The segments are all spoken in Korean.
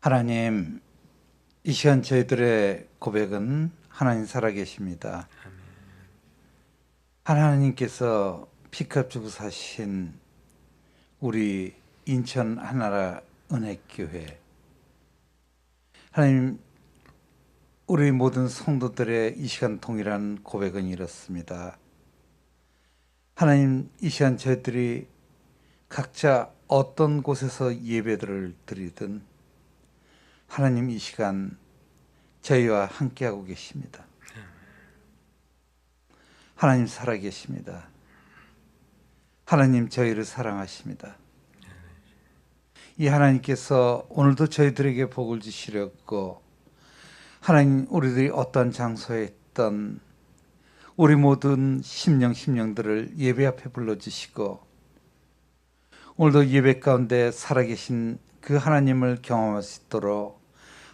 하나님, 이 시간 저희들의 고백은 하나님 살아계십니다. 하나님께서 피값 주고 사신 우리 인천 하나라 은혜교회 하나님 우리 모든 성도들의 이 시간 동일한 고백은 이렇습니다. 하나님 이 시간 저희들이 각자 어떤 곳에서 예배들을 드리든 하나님 이 시간 저희와 함께하고 계십니다. 하나님 살아계십니다. 하나님 저희를 사랑하십니다. 이 하나님께서 오늘도 저희들에게 복을 주시려고 하나님 우리들이 어떤 장소에 있던 우리 모든 심령 심령들을 예배 앞에 불러주시고 오늘도 예배 가운데 살아계신 그 하나님을 경험할 수 있도록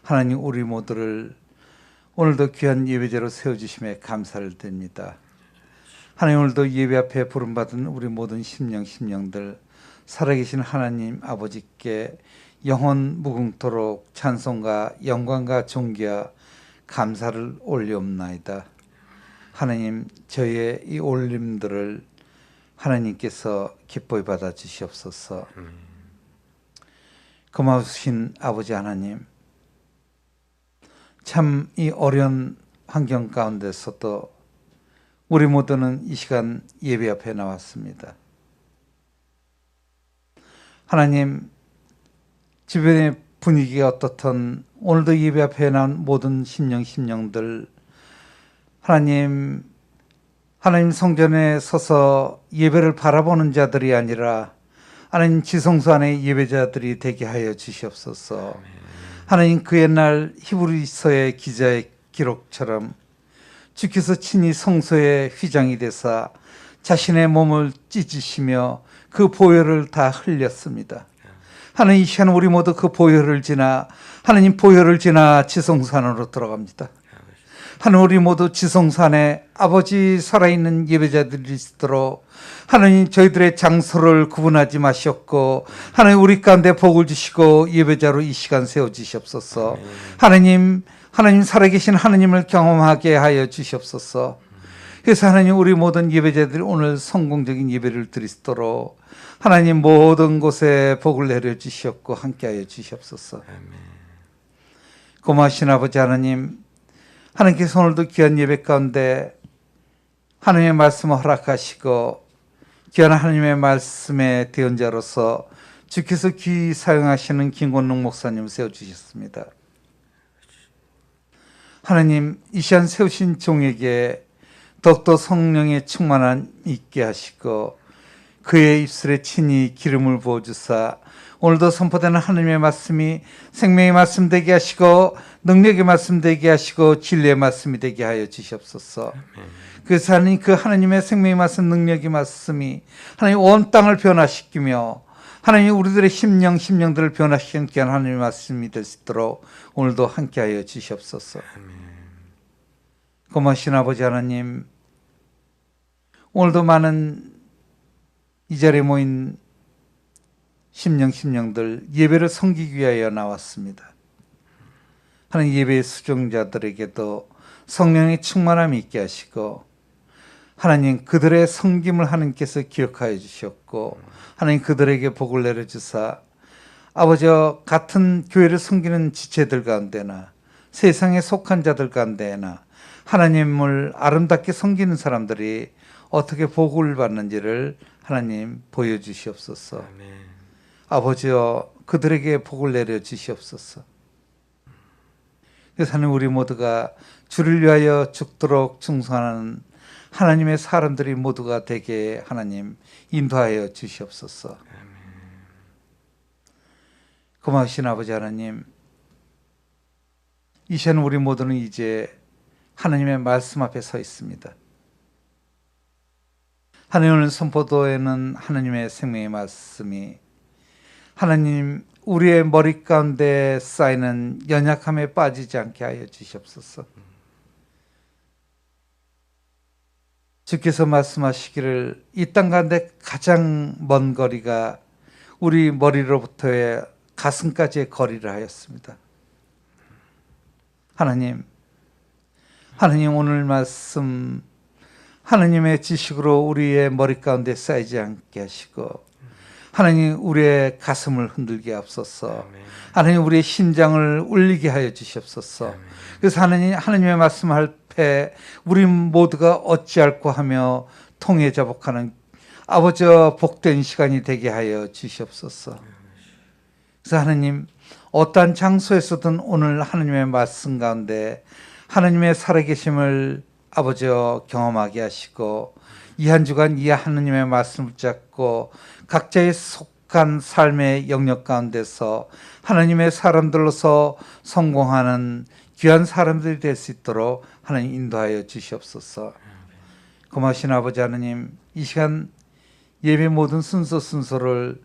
하나님 우리 모두를 오늘도 귀한 예배제로 세워주심에 감사를 드립니다. 하나님 오늘도 예배 앞에 부름받은 우리 모든 심령 심령들 살아계신 하나님 아버지께 영원 무궁토록 찬송과 영광과 존귀와 감사를 올리옵나이다. 하나님 저희의 이 올림들을 하나님께서 기뻐히 받아 주시옵소서. 고마우신 아버지 하나님, 참 이 어려운 환경 가운데서도 우리 모두는 이 시간 예배 앞에 나왔습니다. 하나님, 주변의 분위기가 어떻든 오늘도 예배 앞에 나온 모든 심령 심령들 하나님 하나님 성전에 서서 예배를 바라보는 자들이 아니라 하나님 지성소 안에 예배자들이 되게 하여 주시옵소서. 하나님 그 옛날 히브리서의 기자의 기록처럼 주께서 친히 성소의 휘장이 되사 자신의 몸을 찢으시며 그 보혈을 다 흘렸습니다. 하나님 이 시간 우리 모두 그 보혈을 지나 하나님 보혈을 지나 지성소 안으로 들어갑니다. 하나님 우리 모두 지성산에 아버지 살아있는 예배자들이 있도록 하나님 저희들의 장소를 구분하지 마시옵고 하나님 우리 가운데 복을 주시고 예배자로 이 시간 세워주시옵소서. 하나님 하나님 살아계신 하나님을 경험하게 하여 주시옵소서. 그래서 하나님 우리 모든 예배자들이 오늘 성공적인 예배를 드리도록 하나님 모든 곳에 복을 내려 주시옵고 함께하여 주시옵소서. 고마우신 아버지 하나님 하나님께서 오늘도 귀한 예배 가운데 하나님의 말씀을 허락하시고 귀한 하나님의 말씀의 대언자로서 주께서 귀 사용하시는 김건능 목사님 세워주셨습니다. 하나님 이 시간 세우신 종에게 더욱더 성령의 충만한 있게 하시고 그의 입술에 친히 기름을 부어 주사 오늘도 선포되는 하나님의 말씀이 생명의 말씀 되게 하시고 능력의 말씀 되게 하시고 진리의 말씀이 되게 하여 주시옵소서. 그래서 하나님 그 하나님의 생명의 말씀 능력의 말씀이 하나님 온 땅을 변화시키며 하나님 우리들의 심령 심령들을 변화시키는 귀한 하나님의 말씀이 될 수 있도록 오늘도 함께하여 주시옵소서. 고마우신 아버지 하나님 오늘도 많은 이 자리에 모인 심령 심령들 예배를 섬기기 위하여 나왔습니다. 하나님 예배의 수종자들에게도 성령의 충만함이 있게 하시고 하나님 그들의 섬김을 하나님께서 기억하여 주셨고 하나님 그들에게 복을 내려 주사 아버지와 같은 교회를 섬기는 지체들 가운데나 세상에 속한 자들 가운데나 하나님을 아름답게 섬기는 사람들이 어떻게 복을 받는지를 하나님 보여주시옵소서. 아버지여 그들에게 복을 내려 주시옵소서. 하나님 우리 모두가 주를 위하여 죽도록 충성하는 하나님의 사람들이 모두가 되게 하나님 인도하여 주시옵소서. 고마우신 아버지 하나님, 이 시간 우리 모두는 이제 하나님의 말씀 앞에 서 있습니다. 하나님 오늘 선포도에는 하나님의 생명의 말씀이 하나님 우리의 머리 가운데 쌓이는 연약함에 빠지지 않게 하여 주시옵소서. 주께서 말씀하시기를 이 땅 가운데 가장 먼 거리가 우리 머리로부터의 가슴까지의 거리를 하였습니다. 하나님, 하나님 오늘 말씀 하나님의 지식으로 우리의 머리 가운데 쌓이지 않게 하시고 하나님 우리의 가슴을 흔들게 하옵소서. 아멘. 하나님 우리의 심장을 울리게 하여 주시옵소서. 아멘. 그래서 하나님 하나님의 말씀할 때 우리 모두가 어찌할꼬 하며 통해 자복하는 아버지 복된 시간이 되게 하여 주시옵소서. 그래서 하나님 어떠한 장소에서든 오늘 하나님의 말씀 가운데 하나님의 살아계심을 아버지여 경험하게 하시고 이 한 주간 이 하나님의 말씀을 붙잡고 각자의 속한 삶의 영역 가운데서 하나님의 사람들로서 성공하는 귀한 사람들이 될 수 있도록 하나님 인도하여 주시옵소서. 고마우신 아버지 하나님 이 시간 예배 모든 순서 순서를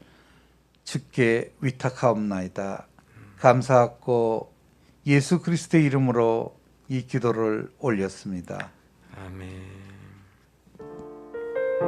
주께 위탁하옵나이다. 감사하고 예수 그리스도의 이름으로 이 기도를 올렸습니다. 아멘.